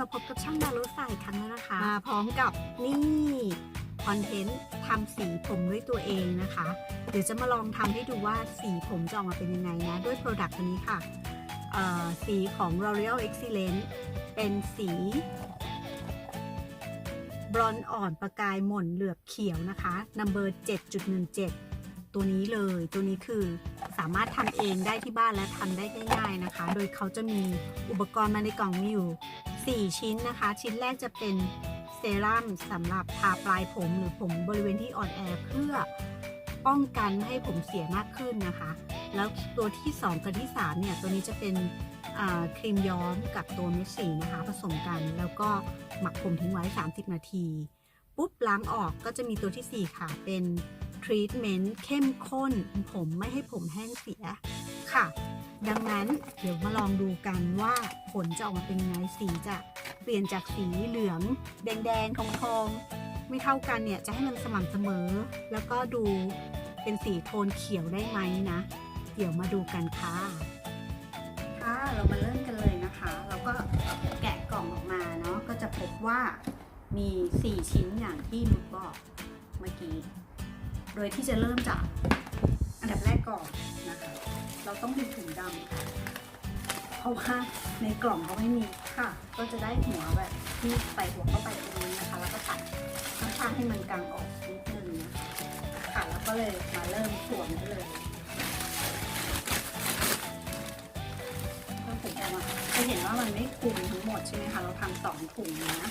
มาพบกับช่างดาวรถไฟอีกครั้งแล้วนะคะ มาพร้อมกับนี่คอนเทนต์ทำสีผมด้วยตัวเองนะคะ เดี๋ยวจะมาลองทำให้ดูว่าสีผมจะออกมาเป็นยังไงนะ ด้วยโปรดักต์ตัวนี้ค่ะ สีของ L'Oreal Excellence เป็นสีบรอนอ่อนประกายหม่นเหลือบเขียวนะคะ number 7.17 ตัวนี้เลยตัวนี้คือสามารถทำเองได้ที่บ้านและทำได้ง่ายๆนะคะ โดยเขาจะมีอุปกรณ์มาในกล่องมีอยู่ 4 ชิ้นนะคะ ชิ้นแรกจะเป็นเซรั่มสำหรับทาปลายผมหรือผมบริเวณที่อ่อนแอเพื่อป้องกันไม่ให้ผมเสียมากขึ้นนะคะ แล้วตัวที่ 2 กับที่ 3 เนี่ย ตัวนี้จะเป็นครีมย้อมกับตัวเม็ดสีนะคะ ผสมกันแล้วก็หมักผมทิ้งไว้ 30 นาที ปุ๊บล้างออกก็จะมีตัวทีสี่4 ค่ะ เป็นทรีทเมนต์เข้มข้นผมไม่ให้ผมแห้งเสียค่ะ ดังนั้นเดี๋ยวมาลองดูกันว่าผลจะออกมาเป็นยังไงสีจะเปลี่ยนจากสีเหลือง แดงๆทองๆไม่เท่ากันเนี่ยจะให้มันสม่ำเสมอ แล้วก็ดูเป็นสีโทนเขียวได้ไหมนะ เดี๋ยวมาดูกันค่ะค่ะเรามาเริ่มกันเลยนะคะ เราก็แกะกล่องออกมาเนาะก็จะพบว่ามี 4 ชิ้นอย่างที่นุชบอกเมื่อกี้ โดยที่จะเริ่มจากอันดับแรกก่อนนะคะ เราต้องดึงถุงดำเพราะว่าในกล่องเขาไม่มีค่ะ ก็จะได้หัวแบบที่ใส่หัวเข้าไปตรงนี้นะคะ แล้วก็ตัดข้างๆให้มันกลางออกนิดนึงนะคะค่ะแล้วก็เลยมาเริ่มสวมกันเลยก็ผมออกมาจะเห็นว่ามันไม่คลุมทั้งหมดใช่ไหมคะเราทำสองถุงนะ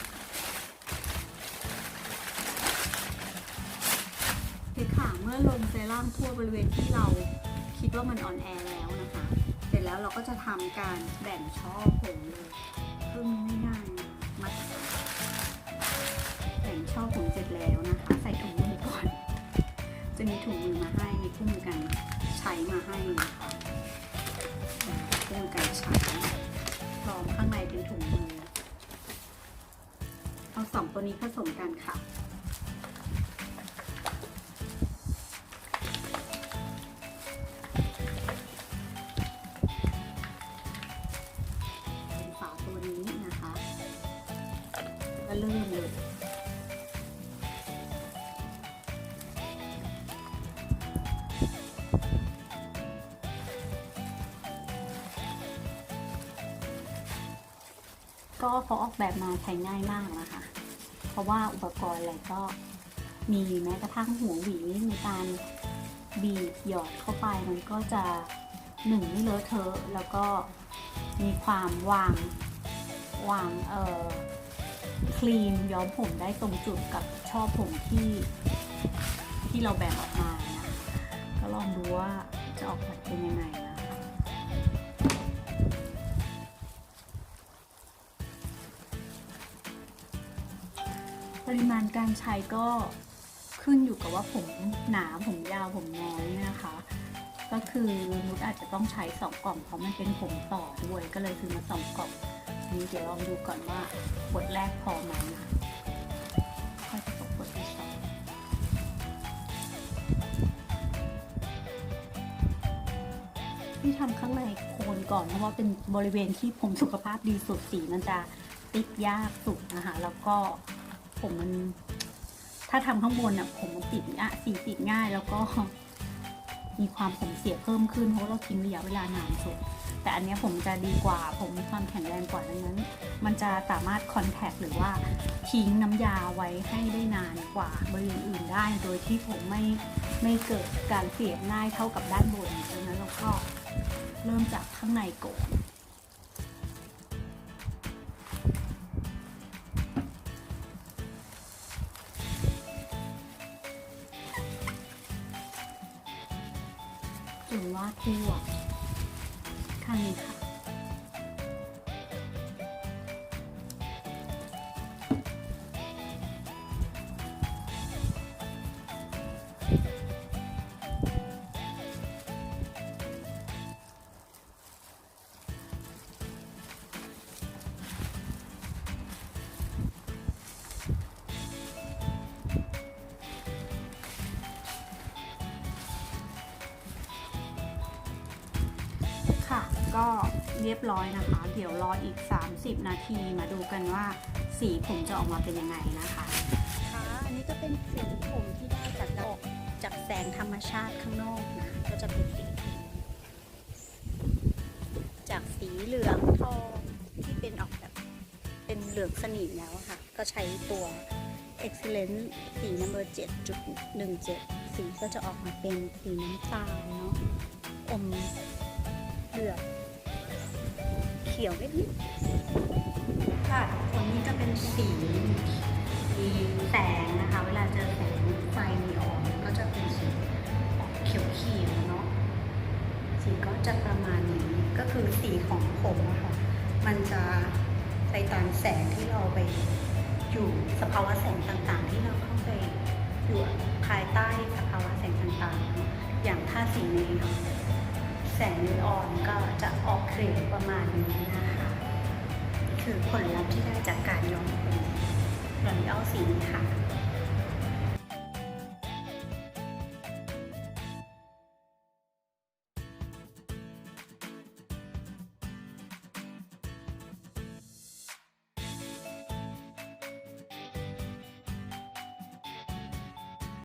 โอเคค่ะเมื่อลงเซรั่มทั่วบริเวณที่เรา คิดว่ามันอ่อนแอแล้วนะคะ เสร็จแล้วเราก็จะทำการแบ่งช่อผมเลยซึ่งง่ายนะมัดแบ่งช่อผมเสร็จแล้วนะคะ ใส่ถุงมือก่อน จะมีถุงมือมาให้มีคู่มือการใช้มาให้นะคะคู่มือการใช้พร้อมข้างในเป็นถุงมือเอาสองตัวนี้ผสมกันค่ะ ก็เริ่มเลยก็เขาออกแบบมาใช้ง่ายมากนะคะ เพราะว่าอุปกรณ์อะไรก็มีแม้กระทั่งหัวหวีในการบีบหยอดเข้าไปมันก็จะหนึ่งไม่เลอะเทอะแล้วก็มีความวางวางเอ่อ ครีมย้อมผมได้ตรงจุดกับช่อผมที่ที่เราแบ่งออกมานะก็ลองดูว่าจะออกมาเป็นยังไงนะปริมาณการใช้ก็ขึ้นอยู่กับว่าผมหนาผมยาวผมน้อยนะคะ ก็คือนุชอาจจะต้องใช้สองกล่องเพราะมันเป็นผมต่อด้วยก็เลยซื้อมาสองกล่อง นี้เดี๋ยวลองดูก่อนว่าขวดแรกพอไหมนะค่อยผสมขวดที่สองที่ทำข้างในโคนก่อนเพราะว่าเป็นบริเวณที่ผมสุขภาพดีสุดสีมันจะติดยากสุดนะคะแล้วก็ผมมัน ถ้าทำข้างบนอะผมมันติดอะสีติดง่ายแล้วก็มีความผมเสียเพิ่มขึ้นเพราะเราทิ้งระยะเวลานานสุด แต่อันนี้ผมจะดีกว่า ผมมีความแข็งแรงกว่าดังนั้น มันจะสามารถคอนแทคหรือว่าทิ้งน้ำยาไว้ให้ได้นานกว่าบริเวณอื่นได้ โดยที่ผมไม่ไม่เกิดการเสียง่ายเท่ากับด้านบนดังนั้นเราก็เริ่มจากข้างในก่อนจนว่าทั่ว ข้าง ค่ะ ก็เรียบร้อยนะคะ เดี๋ยวรออีก 30 นาทีมาดูกันว่าสีผมจะออกมาเป็นยังไงนะคะค่ะอันนี้ก็เป็นสีผมที่ได้จากดอกจากแสงธรรมชาติข้างนอกนะ ก็จะเป็นสีจากสีเหลืองทองที่เป็นออกแบบเป็นเหลืองสนิมแล้วค่ะ ก็ใช้ตัว Excellent สี number 7.17 สีก็จะออกมาเป็นสีน้ำตาลเนาะอม เหลืองเขียวนิดๆค่ะตัวนี้ก็เป็นสีมีแสงนะคะ เวลาเจอแสงไฟนีออนก็จะเป็นสีออกเขียวเนาะสีก็จะประมาณนี้ก็คือสีของผมอะค่ะมันจะไปตามแสงที่เราไปอยู่สภาวะแสงต่างๆ ที่เราเข้าไปอยู่ภายใต้สภาวะแสงต่างๆ อย่างถ้าสีนี้เนาะ สงนีออนก็จะออกเขียวประมาณนี้นะคะ คือผลลัพธ์ที่ได้จากการย้อมผมเราเอาสีนี้ค่ะ